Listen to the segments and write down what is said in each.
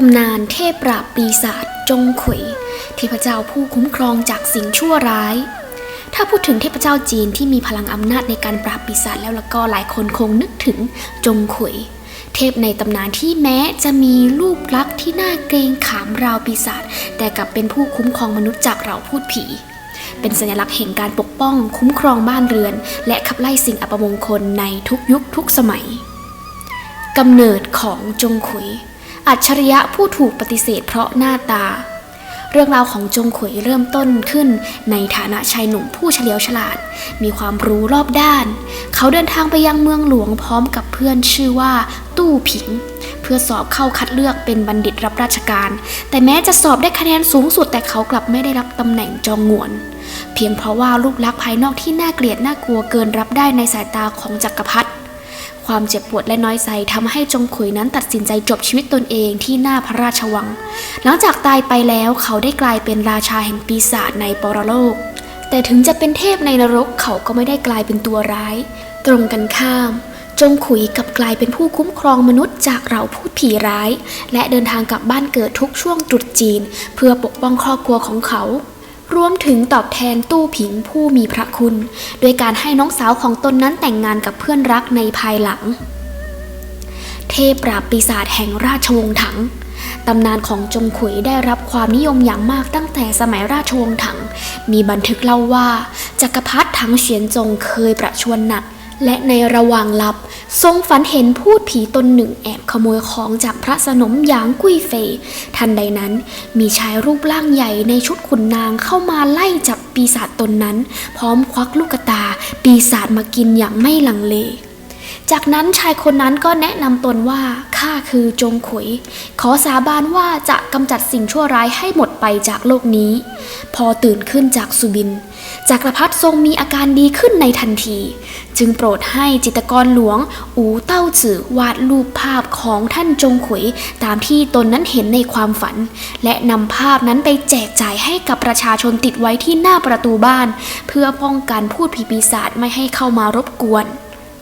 ตำนานเทพปราบปีศาจจงขุย เทพเจ้าผู้คุ้มครองจากสิ่งชั่วร้าย ถ้าพูดถึงเทพเจ้าจีนที่มีพลังอำนาจในการปราบปีศาจแล้วล้วก็หลายคนคงนึกถึงจงขุย เทพในตำนานที่แม้จะมีรูปลักษณ์ที่น่าเกรงขามราวปีศาจแต่กลับเป็นผู้คุ้มครองมนุษย์จากเราพูดผี เป็นสัญลักษณ์แห่งการปกป้อง คุ้มครองบ้านเรือน และขับไล่สิ่งอัปมงคลในทุกยุคทุกสมัยกำเนิดของจงขุย อัจฉริยะผู้ถูกปฏิเสธเพราะหน้าตา เรื่องราวของจงขุยเริ่มต้นขึ้น ในฐานะชายหนุ่มผู้เฉลียวฉลาด มีความรู้รอบด้าน เขาเดินทางไปยังเมืองหลวงพร้อมกับเพื่อนชื่อว่า ตู้ผิง เพื่อสอบเข้าคัดเลือกเป็นบัณฑิตรับราชการ แต่แม้จะสอบได้คะแนนสูงสุดแต่เขากลับไม่ได้รับตำแหน่งจองงวนเพียงเพราะว่ารูปลักษณ์ภายนอกที่น่าเกลียดน่ากลัวเกินรับได้ในสายตาของจักรพรรดิ ความเจ็บปวดและน้อยใจทำให้จงขุยนั้นตัดสินใจจบชีวิตตนเองที่หน้าพระราชวัง หลังจากตายไปแล้วเขาได้กลายเป็นราชาแห่งปีศาจในปรโลก แต่ถึงจะเป็นเทพในนรกเขาก็ไม่ได้กลายเป็นตัวร้าย ตรงกันข้าม จงขุยกับกลายเป็นผู้คุ้มครองมนุษย์จากเราพูดผีร้าย และเดินทางกลับบ้านเกิดทุกช่วงตรุษจีน เพื่อปกป้องครอบครัวของเขา รวมถึงตอบแทนตู้ผิงผู้มีพระคุณ โดยการให้น้องสาวของตนนั้นแต่งงานกับเพื่อนรักในภายหลัง เทพปราบปีศาจแห่งราชวงศ์ถังตำนานของจงขุยได้รับความนิยมอย่างมากตั้งแต่สมัยราชวงศ์ถัง มีบันทึกเล่าว่าจักรพรรดิถังเฉียนจงเคยประชวรหนัก และในระหว่างหลับ ทรงฝันเห็นพูดผีตนหนึ่งแอบขโมยของจากพระสนมหยางกุ้ยเฟยทันใดนั้น มีชายรูปร่างใหญ่ในชุดขุนนางเข้ามาไล่จับปีศาจตนนั้น พร้อมควักลูกตา ปีศาจมากินอย่างไม่ลังเล จากนั้นชายคนนั้นก็แนะนำตนว่าข้าคือจงขุย ขอสาบานว่าจะกำจัดสิ่งชั่วร้ายให้หมดไปจากโลกนี้ พอตื่นขึ้นจากสุบิน จักรพรรดิทรงมีอาการดีขึ้นในทันที จึงโปรดให้จิตกรหลวง อูเต้าจื่อวาดรูปภาพของท่านจงขุย ตามที่ตนนั้นเห็นในความฝัน และนำภาพนั้นไปแจกจ่ายให้กับประชาชนติดไว้ที่หน้าประตูบ้าน เพื่อป้องกันพูดผีปีศาจไม่ให้เข้ามารบกวน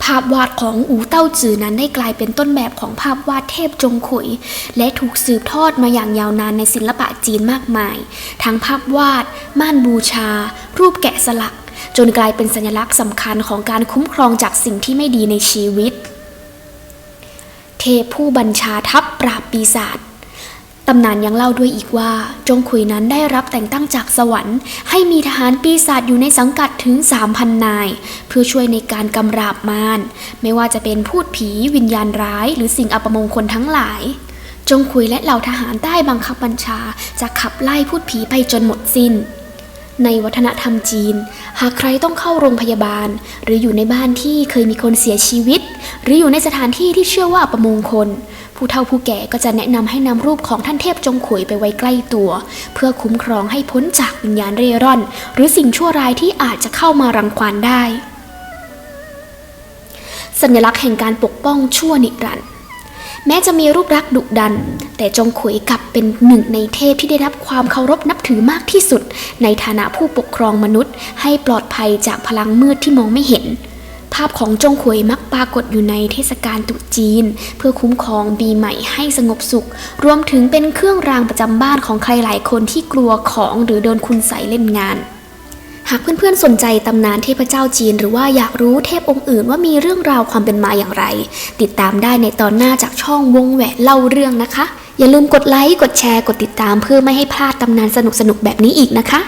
ภาพวาดของอูเต้าจือนั้นได้กลายเป็นต้นแบบของภาพวาดเทพจงขุย และถูกสืบทอดมาอย่างยาวนานในศิลปะจีนมากมาย ทั้งภาพวาด ม่านบูชา รูปแกะสลัก จนกลายเป็นสัญลักษณ์สำคัญของการคุ้มครองจากสิ่งที่ไม่ดีในชีวิต เทพผู้บัญชาทัพปราบปีศาจ ตำนานยังเล่าด้วยอีกว่า จงขุยนั้นได้รับแต่งตั้งจากสวรรค์ ให้มีทหารปีศาจอยู่ในสังกัดถึง 3,000 นาย เพื่อช่วยในการกำราบมาร ไม่ว่าจะเป็นพูดผีวิญญาณร้าย หรือสิ่งอัปมงคลทั้งหลาย จงขุยและเหล่าทหารได้บังคับบัญชา จะขับไล่พูดผีไปจนหมดสิ้น ในวัฒนธรรมจีน หากใครต้องเข้าโรงพยาบาล หรืออยู่ในบ้านที่เคยมีคนเสียชีวิต หรืออยู่ในสถานที่ที่เชื่อว่าอัปมงคล ผู้เฒ่าผู้แก่ก็จะแนะนำให้นำรูปของท่านเทพจงขุยไปไว้ใกล้ตัว เพื่อคุ้มครองให้พ้นจากวิญญาณเร่ร่อน หรือสิ่งชั่วร้ายที่อาจจะเข้ามารังควานได้ สัญลักษณ์แห่งการปกป้องชั่วนิรันดร์แม้จะมีรูปลักษณ์ดุดัน แต่จงขุยกลับเป็นหนึ่งในเทพที่ได้รับความเคารพนับถือมากที่สุด ในฐานะผู้ปกครองมนุษย์ ให้ปลอดภัยจากพลังมืดที่มองไม่เห็น ภาพของจงขุยมักปรากฏอยู่ในเทศกาลตรุษจีน เพื่อคุ้มครองปีใหม่ให้สงบสุข รวมถึงเป็นเครื่องรางประจำบ้านของใครหลายคนที่กลัวของหรือโดนคุณใส่เล่นงานหากเพื่อนๆ สนใจตำนานเทพเจ้าจีน หรือว่าอยากรู้เทพองค์อื่นว่ามีเรื่องราวความเป็นมาอย่างไร ติดตามได้ในตอนหน้าจากช่องวงแหวนเล่าเรื่องนะคะ อย่าลืมกดไลค์ กดแชร์ กดติดตามเพื่อไม่ให้พลาดตำนานสนุกๆ แบบนี้อีกนะคะ